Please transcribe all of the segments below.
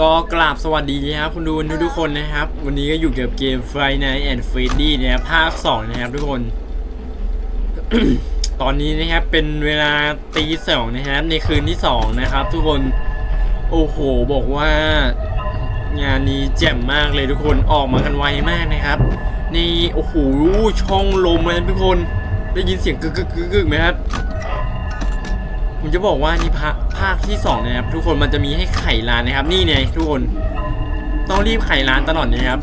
ก็กราบสวัสดีนะครับคุณดูทุกทุกคนนะครับ วันนี้ก็อยู่กับเกม Friday Night and Freddy นะครับภาค 2 นะครับทุกคน ตอนนี้นะครับเป็นเวลาตีสองนะครับ ในคืนที่ 2 นะครับ ทุกคนโอ้โหบอกว่า งานนี้แจ่มมากเลยทุกคนออกมากันไวมากนะครับนี่โอ้โหช่องลมเลยทุกคน ได้ยินเสียงกึกกึกกึกกึกไหมครับ ผมจะบอกว่านี่ภาคภาคที่สองนะครับทุกคนมันจะมีให้ไขร้านนะครับ นี่ไงทุกคน ต้องรีบไขร้านตลอดนะครับ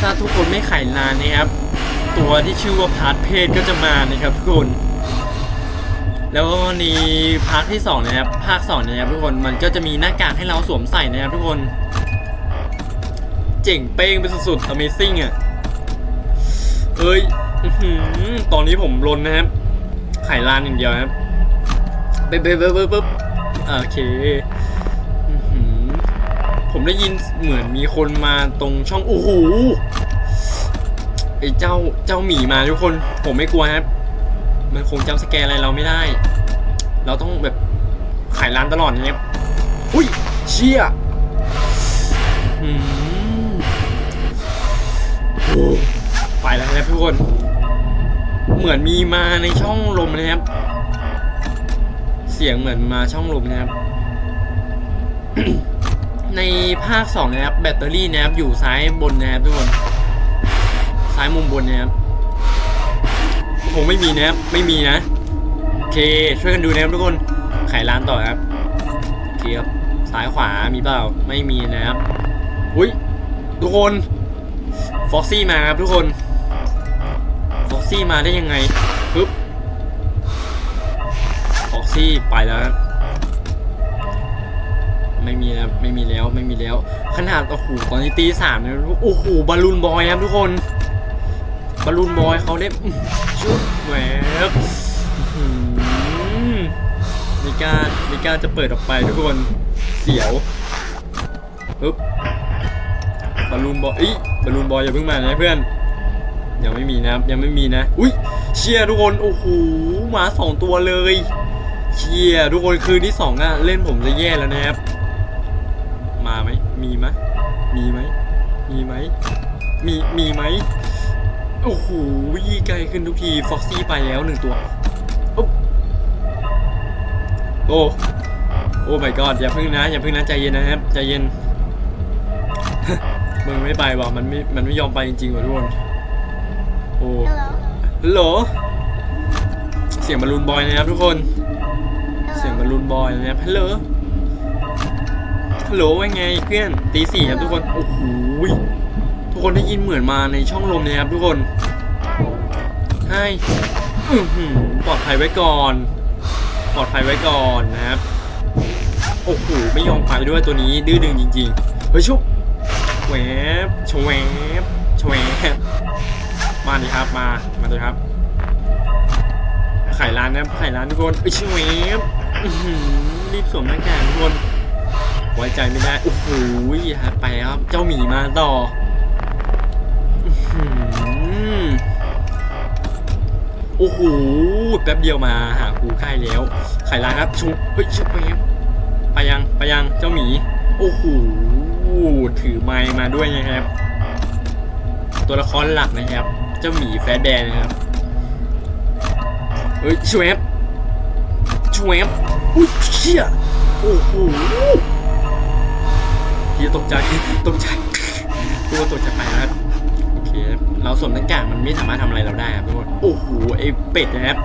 ถ้าทุกคนไม่ไขร้านนะครับ ตัวที่ชื่อว่าพาร์ทเพศก็จะมานะครับทุกคน แล้วก็นพาร์ทที่สองนะครับภาคสองนะครับทุกคนมันก็จะมีหน้ากากให้เราสวมใส่นะครับ ทุกคน เจ๋งเป้งไปสุดๆ Amazing อะเอ้ยตอนนี้ผมลนนะครับไขลานอย่างเดียวครับ เป๊บเป๊บเป๊บเป๊บเป๊บโอเคผมได้ยินเหมือนมีคนมาตรงช่องโอ้โหไอ้เจ้าเจ้าหมีมาทุกคน ผมไม่กลัวครับมันคงจำสแกนอะไรเราไม่ได้ เราต้องแบบไขลานตลอดนะครับอุ้ยเชี่ยอื้อหือโอ้ไปแล้วนะครับทุกคน เหมือนมีมาในช่องลมนะครับ สียงเหมือนมาช่องลมนะครับ ในภาคสองนะครับแบตเตอรี่นะครับอยู่ซ้ายบนนะครับทุกคนซ้ายมุมบนนะครับคงไม่มีนะครับไม่มีนะโอเคช่วยกันดูนะครับทุกคนไขร้านต่อครับโอเคครับซ้ายขวามีเปล่าไม่มีนะครับอุ้ยทุกคนฟ็อกซี่มาครับทุกคนฟ็อกซี่มาได้ยังไง ซี่ไปแล้วครับไม่มีแล้วไม่มีแล้วไม่มีแล้ว ขนาดโอ้โหตอนนี้ตีสามแล้วโอ้โหบอลลูนบอยครับทุกคนบอลลูนบอยเขาได้ชุดแหวบอื้อหือมิก้ามิก้าจะเปิดออกไปทุกคนเสียวปึ๊บบอลลูนบอยอ้ยบอลลูนบอยอย่าเพิ่งมานะเพื่อนยังไม่มีนะครับยังไม่มีนะ อุ้ยเชียร์ทุกคนโอ้โหหมาสองตัวเลย เชียร์ทุกคนคืนที่สองอะเล่นผมจะแย่แล้วนะครับ มาไหมมีไหมมีไหมมีไหมมีมีไหมโอ้โหไกลขึ้นทุกทีฟ็อกซี่ไปแล้วหนึ่งตัวอุ๊บโอ้โอ้ my god อย่าพึ่งนะ อย่าพึ่งนะใจเย็นนะครับใจเย็นมึงไม่ไปว่ะมันไม่มันไม่ยอมไปจริงๆว่ะทุกคนโอ้ฮัลโหลเสียงบอลลูนบอยนะครับทุกคน เสียงบอลลูนบอยนะครับฮัลโหลฮัลโหลว่าไงเพื่อนตีสี่ครับทุกคน โอ้โหยทุกคนได้ยินเหมือนมาในช่องลมเลยครับทุกคนให้อื้อหือปลอดภัยไว้ก่อน ปลอดภัยไว้ก่อนนะครับ โอ้โห ไม่ยอมไปด้วยตัวนี้ดื้อดึงจริงๆ เฮ้ยชุบแหวบชวบชวบมาดิครับมา มาเลยครับ ไข่ร้านนะครับไข่ร้านทุกคนเอ้ยชิเวฟ อื้อหือรีบสวมหน้ากากทุกคนไว้ใจไม่ได้โอ้โหฮะไปครับ เจ้าหมีมาต่ออื้อหือโอ้โหแป๊บเดียวมาหากูใกล้แล้ว ไข่ร้านครับชุบเฮ้ยชิเวฟไปยังไปยังเจ้าหมี โอ้โหถือไม้มาด้วยนะครับ ตัวละครหลักนะครับ เจ้าหมีแฟดแดนนะครับเฮ้ยชวบชวบ ชี่ยโอ้โหเฮียตกใจตกใจตัวตกใจไปนะครับโอเคเราสวมหน้ากากมันไม่สามารถทำอะไรเราได้ครับทุกคนโอ้โหไอเป็ดนะครับ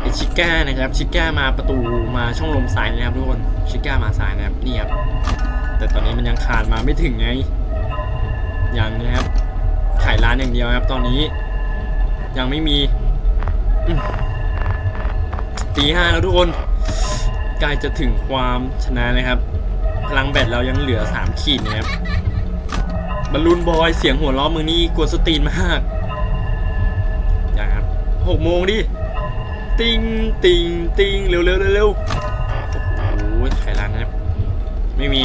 ไอชิก้านะครับ ชิก้ามาประตูมาช่องลมซ้ายนะครับทุกคนชิก้ามาซ้ายนะครับนี่ครับแต่ตอนนี้มันยังขาดมาไม่ถึงไงยังนะครับขายร้านอย่างเดียวครับ ตอนนี้ ยังไม่มีตีห้าแล้วทุกคน กล้จะถึงความชนะนะครับ พลังแบตเรายังเหลือสามขีดนะครับบอลลูนบอยเสียงหัวล้อมือนี่กวนสตรีนมากอย่าครับหกโมงดิ ติงติงติงเร็วเร็วเร็วโอ้โหไขร้านนะครับ ไม่มี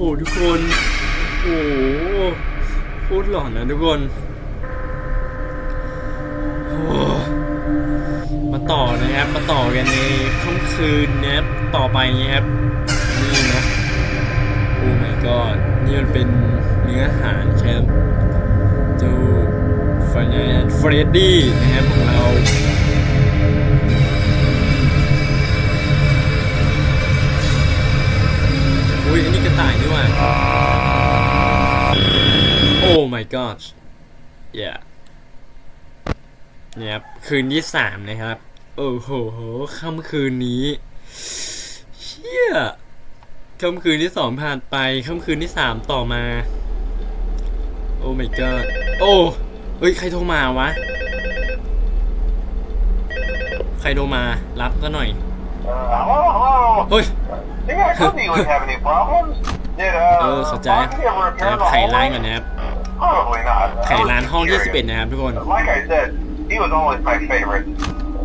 หทุกคน โอ้โหพูดหลอนนะทุกคนโอ้มาต่อนะครับ มาต่อกันในค่ำคืนนะครับ ต่อไปนะครับ นี่นะ โอ้ my god นี่มันเป็นเนื้อหาครับเจ้าฟนเฟรดดี้นะครับของเรา อุ้ยอันนี้กระต่ายนี่หว่า โอ้ my god yeah เนี่ยครับคืนที่สามนะครับ โอ้โหค่ำคืนนี้เชี่ยค่ำคืนที่สองผ่านไปค่ำคืนที่สามต่อมา โอ้ my god โอ้เฮ้ย ใครโทรมาวะ ใครโทรมา รับซะหน่อย Uh, hello, hello. เฮ้ย Yeah, I told you you wouldn't have any problems. Did, uh, เออเข้าใจ Foxy ever นะค appear รับ in the ไขร้าน hallway? ก่อนนะครับ Probably not. ไขร้านห้องที่11 11นะครับทุกคน Like I said, he was always my favorite.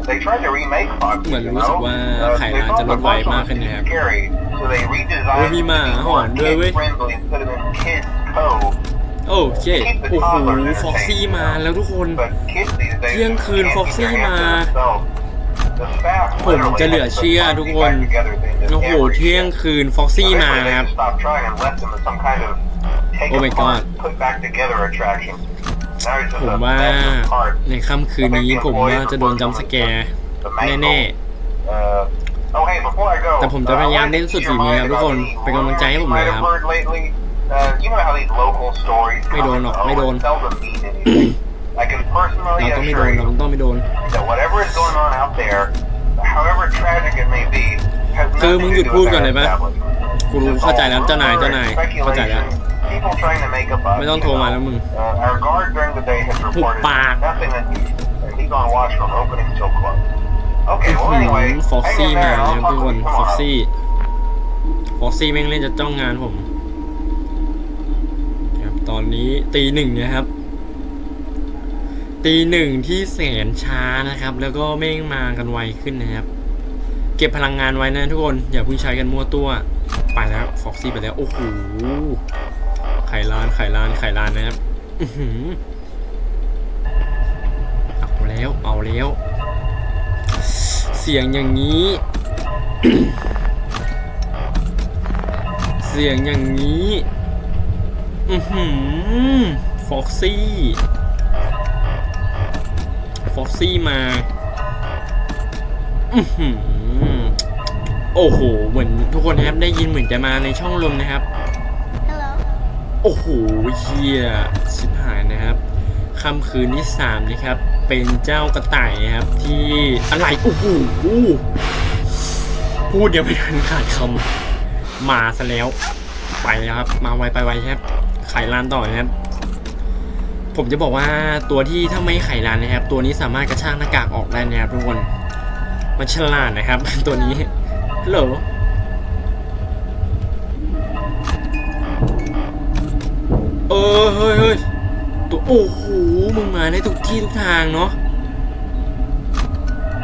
They tried to remake Foxy, เหมือน you รู้สึก know? ว่า Uh, ไข they ร้าน thought จะล the ดไว Fox มาก was ขึ้น too นะครับ scary, so they โอ้ redesigned มี it หมา to be หอ more นด้วยเว้ย kid-friendly instead of in Kids Cove. โอ้เจ๊โอ้โหฟ็อกซี่มาแล้วทุกคน But kids these days เที่ยงคืน can't keep Foxy their hands to มา themselves. ผมจะเหลือเชื่อทุกคน โอ้โห เที่ยงคืนฟ็อกซี่มาครับ โอ้ my god ผมว่าในค่ำคืนนี้ผมน่าจะโดนจำสแกร์แน่ๆ แต่ผมจะพยายามเล่นสุดฝีมือครับทุกคน เป็นกำลังใจให้ผมนะครับ ไม่โดนหรอก ไม่โดน and seldom mean anything. I can ๆ personally เราต้องไม่โด assure นเรา you ต้องไม่โดน that whatever is going on out there, however tragic it may be, has คือ nothing มึง to หยุด do พูด with ก่อน that เลยปะ establishment. กูรู้ It's เข้าใจ all แล้วเจ้านาย rumor เจ้านาย and เข้าใจแล้ว speculation. People trying to make a buck, ไม่ต้องโทร you มา know. แล้วมึง Uh, our guard during the day has หุบ reported ปาก nothing unusual, and he's on watch from opening till close. Okay, well anyway, ฟ็อก hang ซี่ in มา there, นะ and ครับ I'll ทุก talk ค to น you ฟ็อก tomorrow. ซี่ฟ็อกซี่แม่งเล่นจะจ้องงานผมครับตอนนี้ตีหนึ่งนะครับ ตีหนึ่งที่แสนช้านะครับ แล้วก็แม่งมากันไวขึ้นนะครับ เก็บพลังงานไว้นะทุกคน อย่าเพิ่งใช้กันมั่วตัว ไปแล้วฟ็อกซี่ไปแล้ว โอ้โหไข่ล้านไข่ล้านไข่ล้านนะครับอื้อหือเอาแล้วเอาแล้ว เสียงอย่างนี้ เสียงอย่างนี้ อือหือฟ็อกซี่ ฟ็อกซี่มาอือหือโอ้โห เหมือนทุกคนนะครับได้ยินเหมือนจะมาในช่องลมนะครับ Hello. โอ้โหเฮียชิบหายนะครับค่ำคืนที่สามนะครับ เป็นเจ้ากระต่ายนะครับ ที่อะไรโอ้โหพูดยังไม่ทันขาดคำมาซะแล้ว ไปแล้วครับ มาไวไปไวครับไขลานต่อนะครับ ผมจะบอกว่าตัวที่ถ้าไม่ไขลานนะครับ ตัวนี้สามารถกระชากหน้ากากออกได้นะครับทุกคนมันฉลาดนะครับ ตัวนี้ฮัลโหลเออเฮ้ยเฮ้ยตัวโอ้โหมึงมาได้ทุกที่ทุกทางเนาะ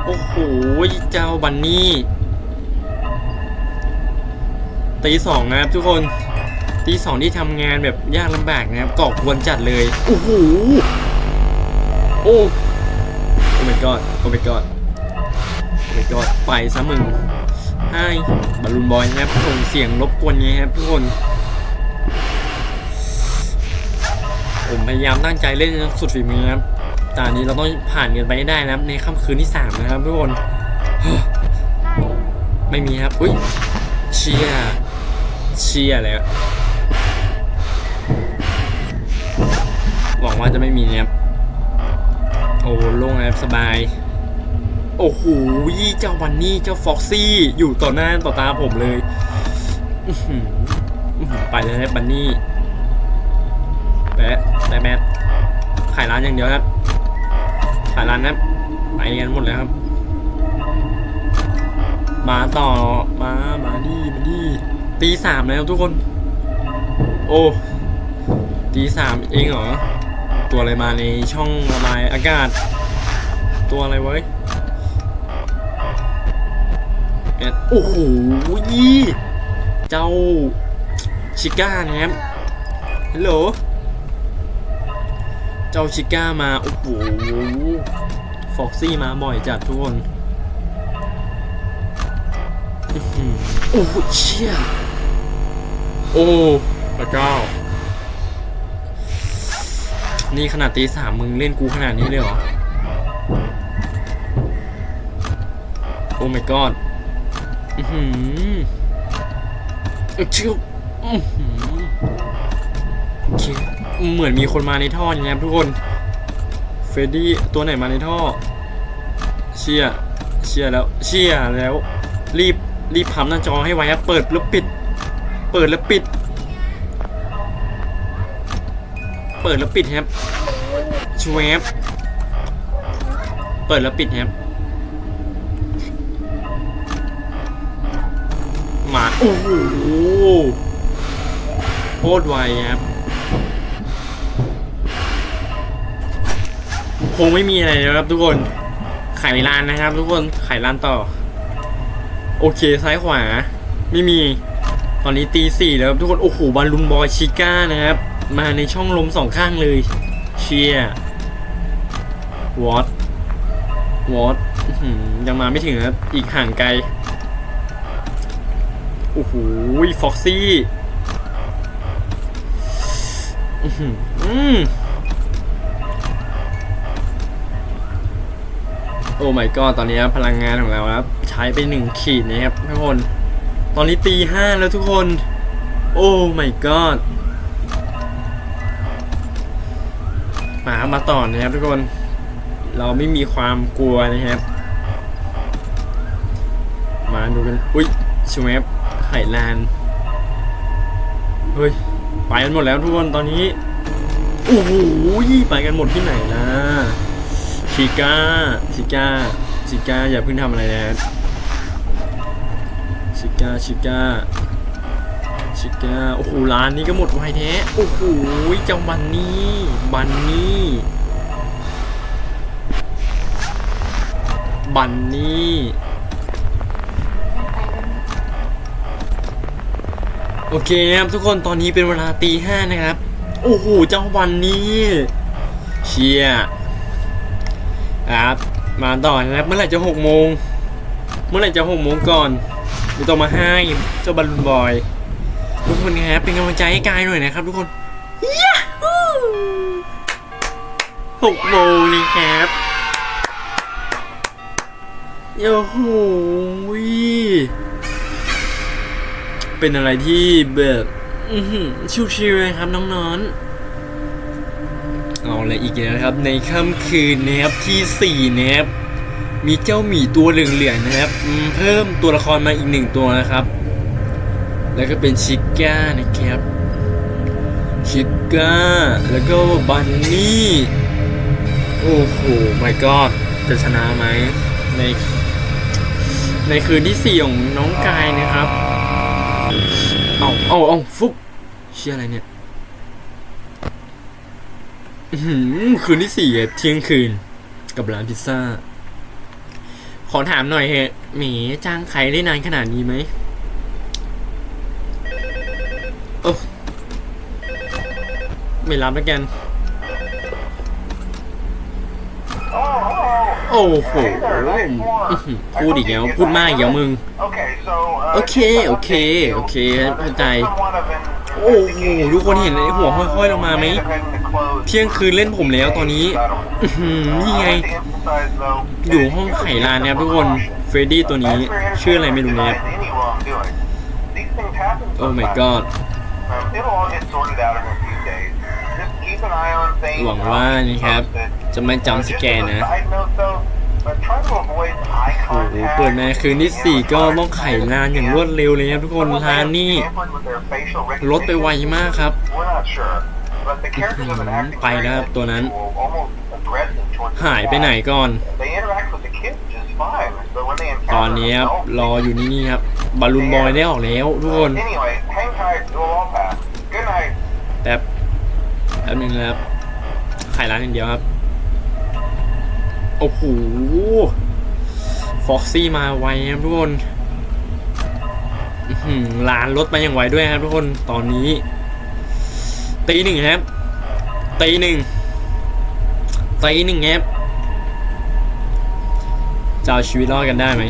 โอ้โหเจ้าบันนี่ตีสองนะครับทุกคน ตีสองที่ทำงานแบบยากลำบากนะครับก่อกวนจัดเลยโอ้โหโอ้โอ้ my god โอ้ my god โอ้ my god ไปซะมึงให้บอลลูนบอยนะครับส่งเสียงรบกวนไงครับทุกคนผมพยายามตั้งใจเล่นสุดฝีมือครับตอนนี้เราต้องผ่านกันไปให้ได้นะครับ ในค่ำคืนที่สามนะครับทุกคนไม่มีครับ อุ้ยเชียร์เชียร์แล้ว หวังว่าจะไม่มีนะครับโอ้โล่งนะครับสบาย โอ้โหเจ้าวันนี่เจ้าฟ็อกซี่อยู่ต่อหน้าต่อตาผมเลยไปเลยนะบันนี่แปะแต่แมทขายร้านอย่างเดียวครับ ขายร้านนะครับไปกันหมดแล้วครับ มาต่อมามานี่มานี่ตีสามแล้วทุกคน โอ้ตีสามเองเหรอ ตัวอะไรมาในช่องระบายอากาศ ตัวอะไรไว้ยแอดโอ้โหยี่เจ้าชิก้านะครับฮัลโหลเจ้าชิก้ามา โอ้โหฟ็อกซี่มาบ่อยจัดทุกคนโอ้โหเชี่ยโอ้พระเจ้า นี่ขนาดตีสามมึงเล่นกูขนาดนี้เลยเหรอ โอ้ my god อือหือเอ้ยชิวอือหือโอเคเหมือนมีคนมาในท่ออย่างเงี้ยทุกคน เฟรดดี้ตัวไหนมาในท่อ เชียเชียแล้ว เชียแล้ว รีบ รีบพับหน้าจอให้ไวครับเปิดแล้วปิด เปิดแล้วปิด เปิดแล้วปิดครับชวบเปิดแล้วปิดครับหมาโอ้โหโคตรไวครับคงไม่มีอะไรแล้วครับทุกคนไขลานนะครับ ทุกคนไขลานต่อ โอเคซ้ายขวา ไม่มี ตอนนี้ตีสี่แล้วครับทุกคน โอ้โหบอลลูนบอยชิก้านะครับ มาในช่องลมสองข้างเลย เชียร์วอตวอตยังมาไม่ถึงครับอีกห่างไกล โอ้โหฟ็อกซี่อืมโอ้ my god ตอนนี้พลังงานของเราครับ ใช้ไปหนึ่งขีดนะครับทุกคน ตอนนี้ตีห้าแล้วทุกคน โอ้ my god มามาต่อนะครับทุกคนเราไม่มีความกลัวนะครับ มาดูกัน อุ้ยชูแมปไข่ลาน เฮ้ย ไปกันหมดแล้วทุกคนตอนนี้โอ้โหไปกันหมดที่ไหนล่ะชิก้าชิก้าชิก้าอย่าเพิ่งทำอะไรนะชิก้าชิก้า ชิก้าโอ้โหร้านนี้ก็หมดไวแท้โอ้โหเจ้าบันนี่บันนี่บันนี่โอเคครับทุกคนตอนนี้เป็นเวลาตีห้านะครับ โอ้โหเจ้าวันนี้เชียร์ครับมาต่อนะครับเมื่อไหร่จะหกโมงเมื่อไหร่จะหกโมงก่อนไม่ต้องมาให้เจ้าบอลลูนบอย ทุกคนครับเป็นกำลังใจให้กายหน่อยนะครับ ทุกคนยาฮูหกโมงนี่ครับโอ้โหเป็นอะไรที่แบบชิวๆเลยครับน้องๆ เอาละอีกแล้วครับ ในค่ำคืนนะครับที่4นะครับมีเจ้าหมีตัวเหลืองๆนะครับ เพิ่มตัวละครมาอีกหนึ่งตัวนะครับ แล้วก็เป็นชิก้านะครับ ชิก้า แล้วก็บันนี่ โอ้โห my god จะชนะไหมในในคืนที่4ของน้องกายนะครับ เอาเอาเอาฟุบเชื่ออะไรเนี่ยคืนที่สี่อะเที่ยงคืน กับร้านพิซซ่า ขอถามหน่อยเหอะหมีจ้างใครได้นานขนาดนี้ไหมโอ้ ไม่รับแล้วกัน โอ้โหพูดอีกแล้วพูดมากอีกแล้วมึง โอเค โอเค โอเคเข้าใจ โอ้โหทุกคนเห็นไอ้หัวห้อยๆลงมาไหม เที่ยงคืนเล่นผมแล้วตอนนี้นี่ไง อยู่ห้องไขลานนะครับทุกคน เฟรดดี้ตัวนี้ ชื่ออะไรไม่รู้นะครับโอ้ my god หวังว่านะครับ จะไม่จำสแกนนะโอ้โหเปิดมาคืนที่ 4 ก็ต้องไขลานอย่างรวดเร็วเลยครับทุกคนร้านนี่ลดไปไวมากครับ ไปแล้วครับตัวนั้น หายไปไหนก่อน ตอนนี้ครับรออยู่นี่นี่ครับบอลลูนบอยได้ออกแล้วทุกคน Anyway, hang ป๊บนึงนะครับขายร้านอย่างเดียวครับโอ้โหฟ็อกซี่มาไวครับทุกคนอื้อหือร้านรถมาอย่างไวด้วยครับทุกคนตอนนี้ตีหนึ่งครับตีหนึ่งตีหนึ่งแงบจะเอาชีวิตรอดกันได้ไหม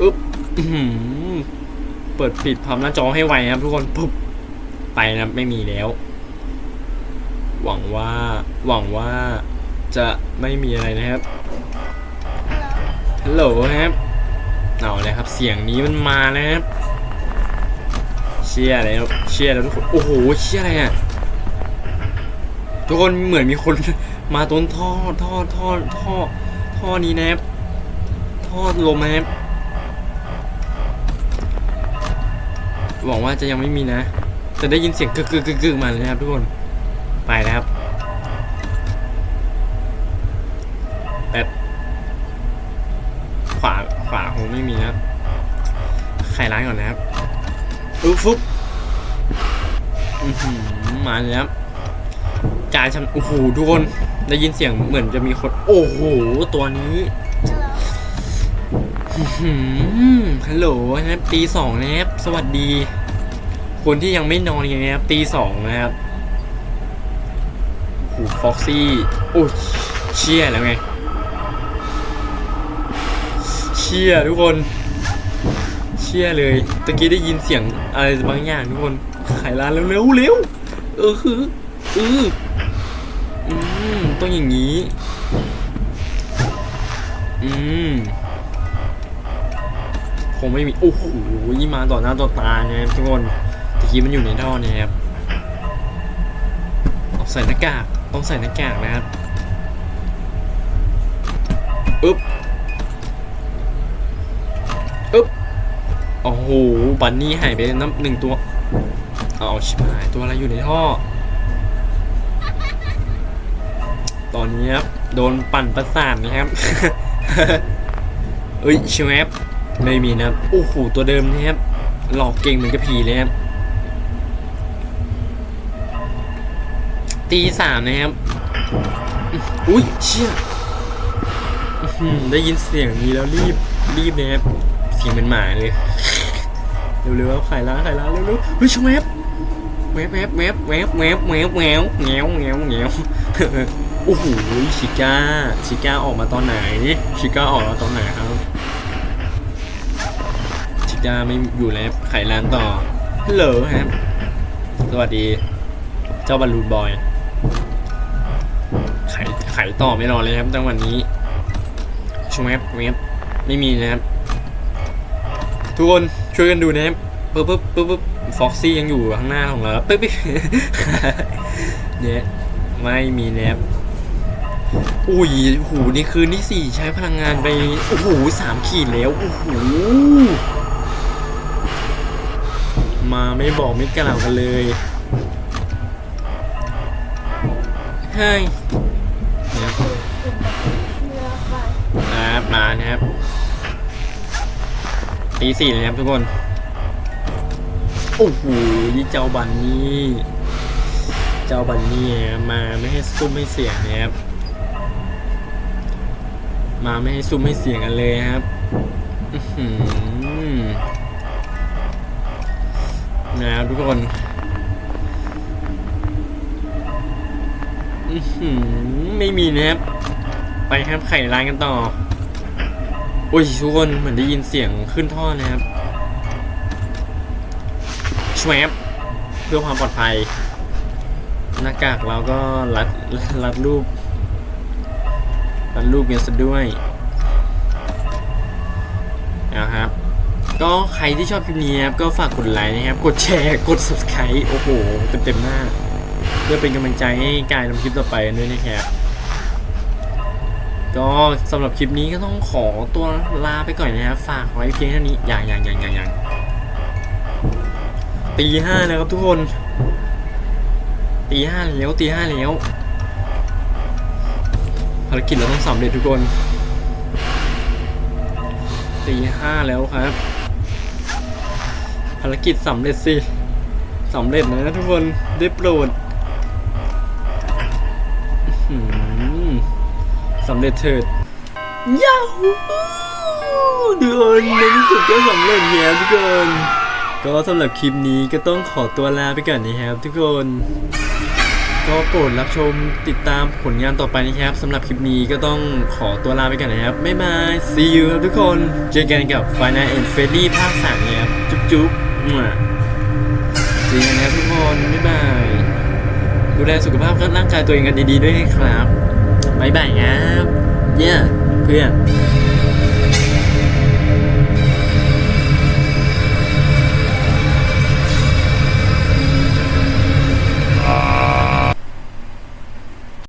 อึ๊บอื้อเปิดปิดพับหน้าจอให้ไวครับทุกคนปุ๊บ ไปนะไม่มีแล้ว หวังว่าหวังว่าจะไม่มีอะไรนะครับฮัลโหลครับเอาเลยครับ เสียงนี้มันมาแล้วครับเชียร์แล้วเชียร์แล้วทุกคนโอ้โหเชียร์อะไรอะทุกคนเหมือนมีคนมาต้นท่อท่อท่อท่อท่อนี้นะครับท่อลมนะครับหวังว่าจะยังไม่มีนะ จะได้ยินเสียงกึกกึกกึกกึกมาเลยนะครับทุกคน ไปแล้วครับแป๊บขวาขวาคงไม่มีนะครับไขร้านก่อนนะครับอึ๊บฟุ๊บมาเลยครับจ่ายชันโอ้โหทุกคนได้ยินเสียงเหมือนจะมีคน โอ้โห ตัวนี้ฮัลโหลนะครับตีสองนะครับ สวัสดี คนที่ยังไม่นอนกันนะครับตีสองนะครับโอ้โหฟ็อกซี่โอ้ยเชี่ยแล้วไงเชี่ยทุกคนเชี่ยเลยตะกี้ได้ยินเสียงอะไรบางอย่างทุกคนไขร้านเร็วเร็วเร็วเออคือเอออืมต้องอย่างนี้อืมคงไม่มีโอ้โหยี่มาต่อหน้าต่อตานะครับทุกคน กี้มันอยู่ในท่อเนี่ยครับต้องใส่หน้ากากต้องใส่หน้ากากนะครับอึ๊บอึ๊บโอ้โหบันนี่หายไปน้ำหนึ่งตัวเอาชิบหายตัวอะไรอยู่ในท่อ ตอนนี้ครับโดนปั่นประสาทนะครับเอ้ยชิวแอปไม่มีนะครับโอ้โหตัวเดิมนะครับหลอกเก่งเหมือนกับผีเลยครับ ตีสามนะครับ อุ้ยเชี่ยได้ยินเสียงนี้แล้วรีบรีบนะครับเสียงเป็นหมาเลยเร็วๆครับขายร้านขายร้านเร็วๆเฮ้ยชวแวบแวบแวบแวบแวบแวบแวบแววแงวแงวแงวโอ้โหชิก้าชิก้าออกมาตอนไหนชิก้าออกมาตอนไหนครับชิก้าไม่อยู่แล้วขายร้านต่อฮัลโหลครับสวัสดี เจ้าบอลลูนบอย ขายขายต่อไม่รอเลยครับจังวะนี้ชวแวบแวบไม่มีนะครับ ทุกคนช่วยกันดูนะครับปึ๊บปึ๊บปึ๊บปึ๊บฟ็อกซี่ยังอยู่ข้างหน้าของเราปึ๊บปึ๊บเนี่ยไม่มีแนบอุ้ยโอ้โหนี่คืนที่สี่ใช้พลังงานไปโอ้โหสามขีดแล้วโอ้โหมาไม่บอกไม่กล่าวกันเลยเฮ้ย มานะครับตีสี่เลยครับทุกคน โอ้โหนี่เจ้าบันนี่เจ้าบันนี่มาไม่ให้ซุ่มให้เสียงนะครับ มาไม่ให้ซุ่มให้เสียงกันเลยครับอื้อหือนะครับทุกคนอื้อหือไม่มีนะครับ ไปครับไข่ร้านกันต่อ อ้ยทุกคนเหมือนได้ยินเสียงขึ้นท่อนะครับชวบเพื่อความปลอดภัย หน้ากากเราก็รัดรัดรูป รัดรูปกันซะด้วยนะครับ ก็ใครที่ชอบคลิปนี้ครับก็ฝากกดไลค์นะครับ กดแชร์ กด subscribe โอ้โห เต็มๆหน้า เพื่อเป็นกำลังใจให้กายทำคลิปต่อไปด้วยนะครับ ก็สำหรับคลิปนี้ก็ต้องขอตัวลาไปก่อนนะครับฝากไว้เพียงเท่านี้อย่างอย่างอย่างอย่างอย่างตีห้าแล้วครับทุกคนตีห้าแล้วตีห้าแล้วภารกิจเราต้องสำเร็จทุกคนตีห้าแล้วครับ ภารกิจสำเร็จสิสำเร็จนะทุกคนได้โปรด สำเร็จเถิดยาฮูทุกคนในที่สุดก็สำเร็จแล้วทุกคนก็สำหรับคลิปนี้ก็ต้องขอตัวลาไปก่อนนะครับทุกคน ก็โปรดรับชมติดตามผลงานต่อไปนะครับสำหรับคลิปนี้ก็ต้องขอตัวลาไปก่อนนะครับบ๊ายบาย see you ครับทุกคน เจอกันกับ Final and Freddy ภาค3นะครับจุ๊บจุ๊บมั่วเจอกันนะครับทุกคน บ๊ายบาย ดูแลสุขภาพร่างกายตัวเองกันดีๆด้วยนะครับ บ๊ายบา